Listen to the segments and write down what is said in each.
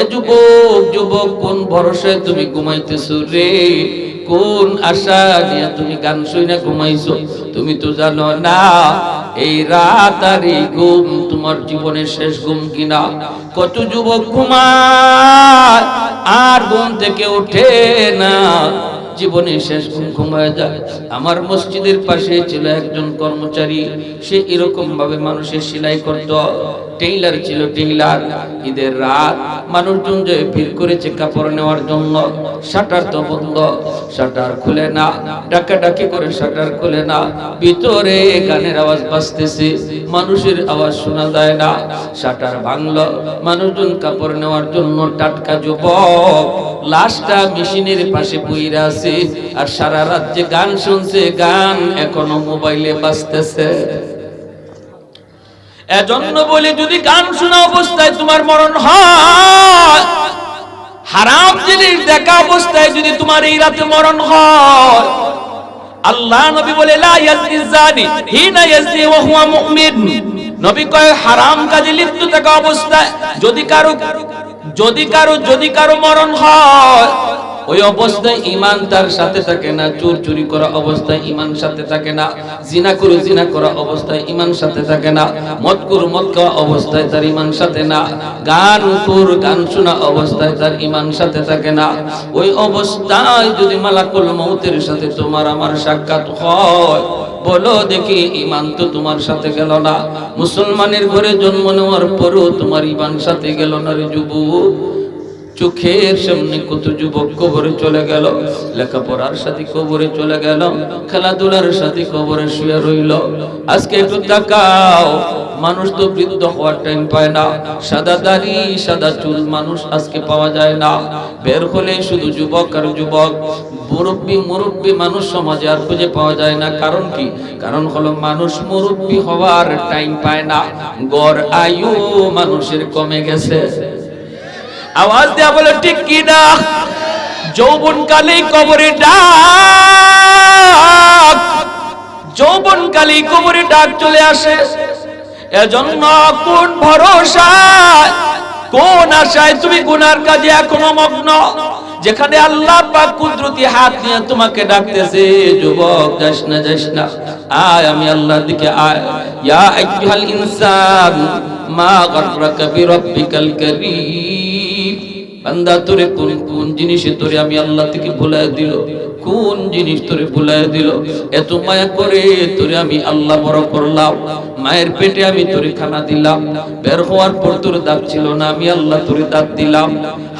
এ যুবক যুবক, কোন তুমি ঘুমাইতেছো রে? কোন আশা নিয়ে তুমি গান ঘুমাইছো? তুমি তো জানো না, এই রাত আর এই ঘুম তোমার জীবনের শেষ ঘুম কিনা? কত যুবক ঘুমায়, আর ঘুম থেকে ওঠে না। জীবনে শেষ ঘুম ঘুমায় যায়। আমার মসজিদের পাশে ছিল একজন কর্মচারী, সে এরকম ভাবে মানুষের সেলাই করত। টেইলার ছিল টেইলার। ঈদের রাত মানুষজন যে ভিড় করেছে কাপড় নেওয়ার জন্য শাটার তো বন্ধ, শাটার খুলে না, ডাকা ডাকি করে শাটার খুলে না, ভিতরে গানের আওয়াজ বাজতেছে, মানুষের আওয়াজ শোনা যায় না, শাটার ভাঙলো, মানুষজন কাপড় নেওয়ার জন্য টাটকা যুবক, লাশটা মেশিনের পাশে বইরা আছে, আর সারা রাত যে গান শুনছে, গান এখনও মোবাইলে বাজতেছে। এজন্য বলি, যদি গান শোনা অবস্থায় তোমার মরণ হয়, হারাম জিনিস দেখা অবস্থায় যদি তোমার এই রাতে মরণ হয়, আল্লাহ নবী বলে, লা জানি হিনা ওয়া হুয়া মুমিন। নবী কয়, হারাম কাজে লিপ্ত থাকা অবস্থায় যদি কারও যদি কারও যদি কারও মরণ হয় ওই অবস্থায় ইমান তার সাথে থাকে না চোর চুরি করা অবস্থায় ইমান সাথে থাকে না, জিনা করে জিনা করা অবস্থায় ইমান সাথে থাকে না, মদ করু মদ খাওয়া অবস্থায় তার ইমান সাথে না, গান কুর গান শোনা অবস্থায় তার ইমান সাথে থাকে না। ওই অবস্থায় যদি মালাকুল মৌতের সাথে তোমার আমার সাক্ষাৎ হয়, বলো দেখি ইমান তো তোমার সাথে গেল না। মুসলমানের ঘরে জন্ম নেওয়ার পরও তোমার ইমান সাথে গেল না রে যুবক। চোখের সামনে কত যুবক কবরে চলে গেল, লেখাপড়ার সাথে কবরে চলে গেল, খেলাধুলার সাথে কবরে শুয়ে রইল। আজকে একটু তাকাও, মানুষ তো বৃদ্ধ হওয়ার টাইম পায় না। সাদা দাড়ি, সাদা চুল মানুষ আজকে পাওয়া যায় না। বের হলে শুধু যুবক আর যুবক। মুরব্বী মুরব্বী মানুষ সমাজে আর খুঁজে পাওয়া যায় না। কারণ কি? কারণ হলো মানুষ মুরব্বী হওয়ার টাইম পায় না। গড় আয়ু মানুষের কমে গেছে। আওয়াজ দেয়া বলে, ঠিক কি না? যৌবন কালে কবরে ডাক। যৌবন কালে কবরে ডাক চলে আসে। এজন্য কোন ভরসা কোন আশায় তুমি গুনার কাজে এখনও মগ্ন? যেখানে আল্লাহ পাক কুদরতি হাত নিয়ে তোমাকে ডাকতেছে, যুবক, যাস না যাস না। আয়, আমি আল্লাহর দিকে আয়। ইয়া আইয়ুহাল ইনসান, মা গররাকা বিরাব্বিকাল কারীম। বান্দা তোরে কোন কোন জিনিসে তোরে আমি আল্লাহ থেকে ভুলাই দিল? কোন জিনিস তোরে ভুলাই দিল? এত মায়া করে তোরে আমি আল্লাহ বড় করলাম। মায়ের পেটে আমি তোরে খানা দিলাম। বের হওয়ার পর তোর দাঁত ছিল না, আমি আল্লাহ তোরে দাঁত দিলাম।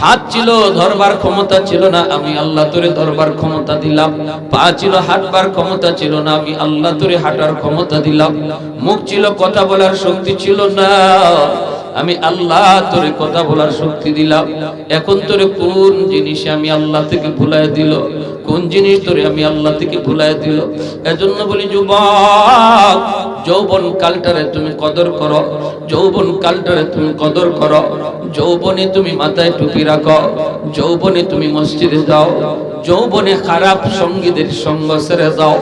হাত ছিল, ধরবার ক্ষমতা ছিল না, আমি আল্লাহ তোরে ধরবার ক্ষমতা দিলাম। পা ছিল, হাঁটবার ক্ষমতা ছিল না, আমি আল্লাহ তোরে হাঁটার ক্ষমতা দিলাম। মুখ ছিল, কথা বলার শক্তি ছিল না। আমি আল্লাহ তোরে কথা বলার শক্তি দিলাম। এখন তোরে কোন জিনিস আমি আল্লাহ থেকে ভুলাই দিল? কোন জিনিস তোরে আমি আল্লাহ থেকে ভুলাই দিল? এজন্য বলি, যুবক, যৌবন কালটারে তুমি কদর করো। যৌবন কালটারে তুমি কদর করো। যৌবনে তুমি মাথায় টুপি রাখো। যৌবনে তুমি মসজিদে যাও। যৌবনে খারাপ সঙ্গীদের সঙ্গ ছেড়ে যাও।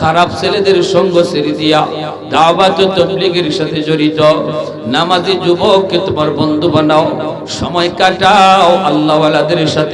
খারাপ ছেলেদের সঙ্গ ছেড়ে দিয়া দাওয়াত তবলিগের সাথে জড়িত। নামাজি যুবককে তোমার বন্ধু বানাও, সময় কাটাও, আল্লাহওয়ালাদের সাথে